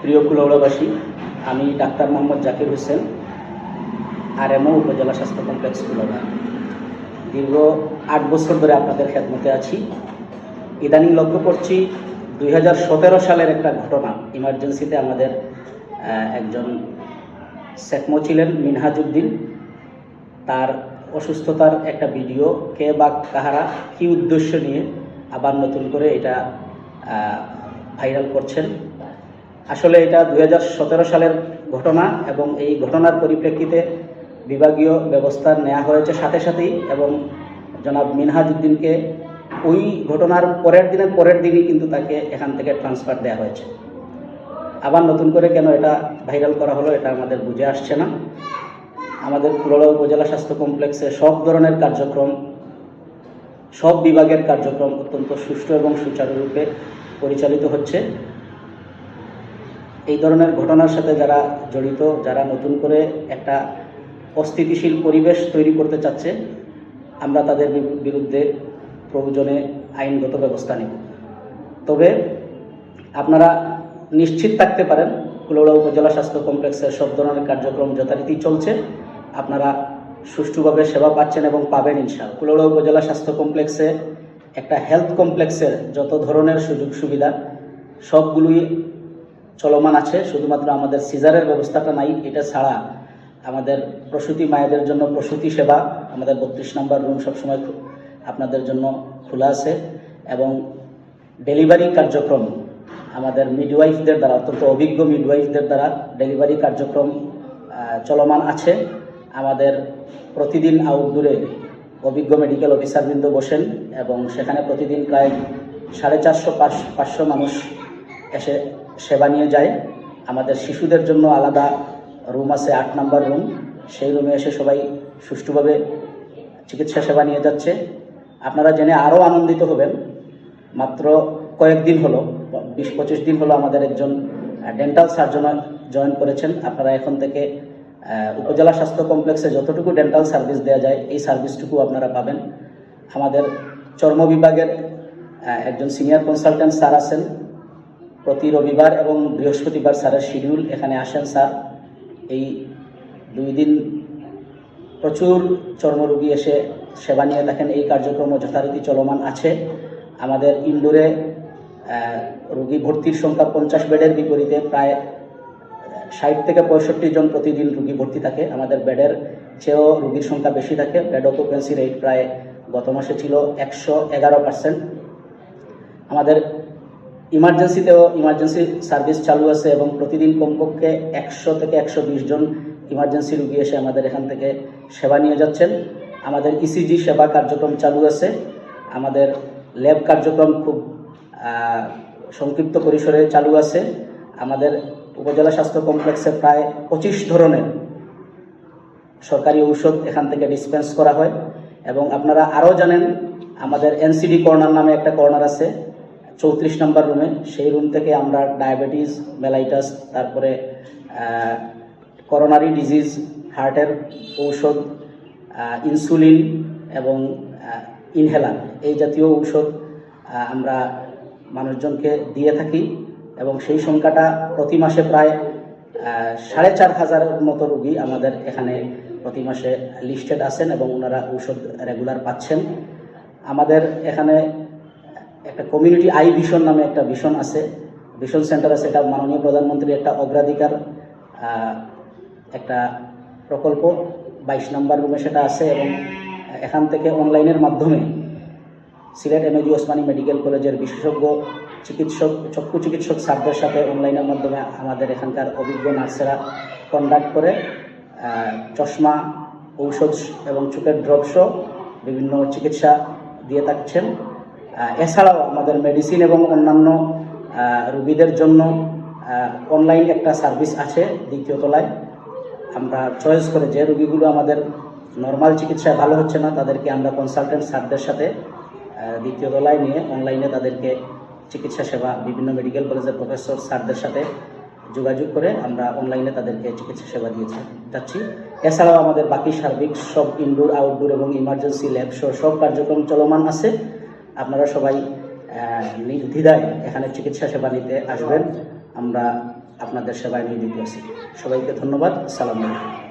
প্রিয় কুলৌড়াবাসী আমি doctor Mohammad Zakir Hossain R MO upazila স্বাস্থ্য কমপ্লেক্স কুলৌড়া দীর্ঘ আট বছর ধরে আপনাদের খেদমতে আছি। ইদানিং লক্ষ্য করছি দুই হাজার সতেরো সালের একটা ঘটনা। ইমার্জেন্সিতে আমাদের একজন সেকমো ছিলেন মিনহাজউদ্দিন তার অসুস্থতার একটা ভিডিও, কে বা কাহারা কি উদ্দেশ্য নিয়ে আবার নতুন করে এটা ভাইরাল করছেন। আসলে এটা দু হাজার সতেরো সালের ঘটনা এবং এই ঘটনার পরিপ্রেক্ষিতে বিভাগীয় ব্যবস্থা নেওয়া হয়েছে সাথে সাথেই এবং জনাব মিনহাজউদ্দিনকে ওই ঘটনার পরের দিনের পরের দিনই কিন্তু তাকে এখান থেকে ট্রান্সফার দেওয়া হয়েছে। আবার নতুন করে কেন এটা ভাইরাল করা হলো এটা আমাদের বুঝে আসছে না। আমাদের পুরোলা উপজেলা স্বাস্থ্য কমপ্লেক্সে সব ধরনের কার্যক্রম, সব বিভাগের কার্যক্রম অত্যন্ত সুষ্ঠু এবং সুচারুরূপে পরিচালিত হচ্ছে। এই ধরনের ঘটনার সাথে যারা জড়িত, যারা নতুন করে একটা অস্থিতিশীল পরিবেশ তৈরি করতে চাচ্ছে, আমরা তাদের বিরুদ্ধে প্রয়োজনে আইনগত ব্যবস্থা নেব। তবে আপনারা নিশ্চিত থাকতে পারেন কুলৌড়া উপজেলা স্বাস্থ্য কমপ্লেক্সের সব ধরনের কার্যক্রম যথারীতি চলছে। আপনারা সুষ্ঠুভাবে সেবা পাচ্ছেন এবং পাবেন ইনশাল কুলৌড়া উপজেলা স্বাস্থ্য কমপ্লেক্সে একটা হেলথ কমপ্লেক্সের যত ধরনের সুযোগ সুবিধা, সবগুলোই চলমান আছে। শুধুমাত্র আমাদের সিজারের ব্যবস্থাটা নাই, এটা ছাড়া আমাদের প্রসূতি মায়েদের জন্য প্রসূতি সেবা, আমাদের বত্রিশ নম্বর রুম সবসময় আপনাদের জন্য খোলা আছে এবং ডেলিভারি কার্যক্রম আমাদের মিডওয়াইফদের দ্বারা, অত্যন্ত অভিজ্ঞ মিডওয়াইফদের দ্বারা ডেলিভারি কার্যক্রম চলমান আছে। আমাদের প্রতিদিন আউটডোরে অভিজ্ঞ মেডিকেল অফিসারবৃন্দ বসেন এবং সেখানে প্রতিদিন প্রায় সাড়ে চারশো পাঁচশো মানুষ এসে সেবা নিয়ে যায়। আমাদের শিশুদের জন্য আলাদা রুম আছে, আট নাম্বার রুম সেই রুমে এসে সবাই সুষ্ঠুভাবে চিকিৎসা সেবা নিয়ে যাচ্ছে। আপনারা জেনে আরও আনন্দিত হবেন। মাত্র কয়েকদিন হলো, বিশ পঁচিশ দিন হলো আমাদের একজন ডেন্টাল সার্জন জয়েন করেছেন। আপনারা এখন থেকে উপজেলা স্বাস্থ্য কমপ্লেক্সে যতটুকু ডেন্টাল সার্ভিস দেওয়া যায়, এই সার্ভিসটুকু আপনারা পাবেন। আমাদের চর্ম বিভাগের একজন সিনিয়র কনসালটেন্ট স্যার আছেন। প্রতি রবিবার এবং বৃহস্পতিবার স্যারের শিডিউল এখানে আসেন স্যার। এই দুই দিন প্রচুর চর্মরোগী এসে সেবা নিয়ে থাকেন। এই কার্যক্রম যথারীতি চলমান আছে। আমাদের ইন্দোরে রোগী ভর্তির সংখ্যা পঞ্চাশ বেডের বিপরীতে প্রায় ষাট থেকে পঁয়ষট্টি জন প্রতিদিন রুগী ভর্তি থাকে। আমাদের বেডের চেয়েও রুগীর সংখ্যা বেশি থাকে। বেড অকুপেন্সি রেট প্রায় গত মাসে ছিল একশো এগারো পার্সেন্ট আমাদের ইমার্জেন্সিতেও ইমার্জেন্সি সার্ভিস চালু আছে এবং প্রতিদিন কমপক্ষে একশো থেকে একশো বিশ জন ইমার্জেন্সি রুগী এসে আমাদের এখান থেকে সেবা নিয়ে যাচ্ছেন। আমাদের ইসিজি সেবা কার্যক্রম চালু আছে। আমাদের ল্যাব কার্যক্রম খুব সংক্ষিপ্ত পরিসরে চালু আছে। আমাদের উপজেলা স্বাস্থ্য কমপ্লেক্সে প্রায় পঁচিশ ধরনের সরকারি ঔষধ এখান থেকে ডিসপেন্স করা হয়। এবং আপনারা আরও জানেন, আমাদের এনসিডি কর্নার নামে একটা কর্নার আছে, চৌত্রিশ নম্বর রুমে সেই রুম থেকে আমরা ডায়াবেটিস মেলাইটাস তারপরে করোনারি ডিজিজ হার্টের ঔষধ ইনসুলিন এবং ইনহেলার এই জাতীয় ঔষধ আমরা মানুষজনকে দিয়ে থাকি। এবং সেই সংখ্যাটা প্রতি মাসে প্রায় সাড়ে চার হাজারের মতো রুগী আমাদের এখানে প্রতি মাসে লিস্টেড আছেন এবং ওনারা ঔষধ রেগুলার পাচ্ছেন। আমাদের এখানে একটা কমিউনিটি আই ভিশন নামে একটা ভিশন আছে। ভিশন সেন্টার আছে এটা মাননীয় প্রধানমন্ত্রীর একটা অগ্রাধিকার একটা প্রকল্প। বাইশ নম্বর রুমে সেটা আছে এবং এখান থেকে অনলাইনের মাধ্যমে সিলেট এমএজি ওসমানী মেডিকেল কলেজের বিশেষজ্ঞ চিকিৎসক, চক্ষু চিকিৎসক স্যারদের সাথে অনলাইনের মাধ্যমে আমাদের এখানকার অভিজ্ঞ নার্সেরা কন্ডাক্ট করে চশমা, ঔষধ এবং চোখের ড্রপ সহ বিভিন্ন চিকিৎসা দিয়ে থাকছেন। এছাড়াও আমাদের মেডিসিন এবং অন্যান্য রোগীদের জন্য অনলাইন একটা সার্ভিস আছে দ্বিতীয় তলায়। আমরা চয়েস করে যে রোগীগুলো আমাদের নর্মাল চিকিৎসায় ভালো হচ্ছে না, তাদেরকে আমরা কনসালটেন্ট স্যারদের সাথে দ্বিতীয় তলায় নিয়ে অনলাইনে তাদেরকে চিকিৎসা সেবা বিভিন্ন মেডিকেল কলেজের প্রফেসর স্যারদের সাথে যোগাযোগ করে আমরা অনলাইনে তাদেরকে চিকিৎসা সেবা দিয়েছি, যাচ্ছি। এছাড়াও আমাদের বাকি সার্বিক সব ইনডোর আউটডোর এবং ইমার্জেন্সি ল্যাব সহ সব কার্যক্রম চলমান আছে। আপনারা সবাই নির্দ্বিধায় এখানে চিকিৎসা সেবা নিতে আসবেন। আমরা আপনাদের সেবায় নিয়োজিত আছি। সবাইকে ধন্যবাদ। সালাম আলাইকুম।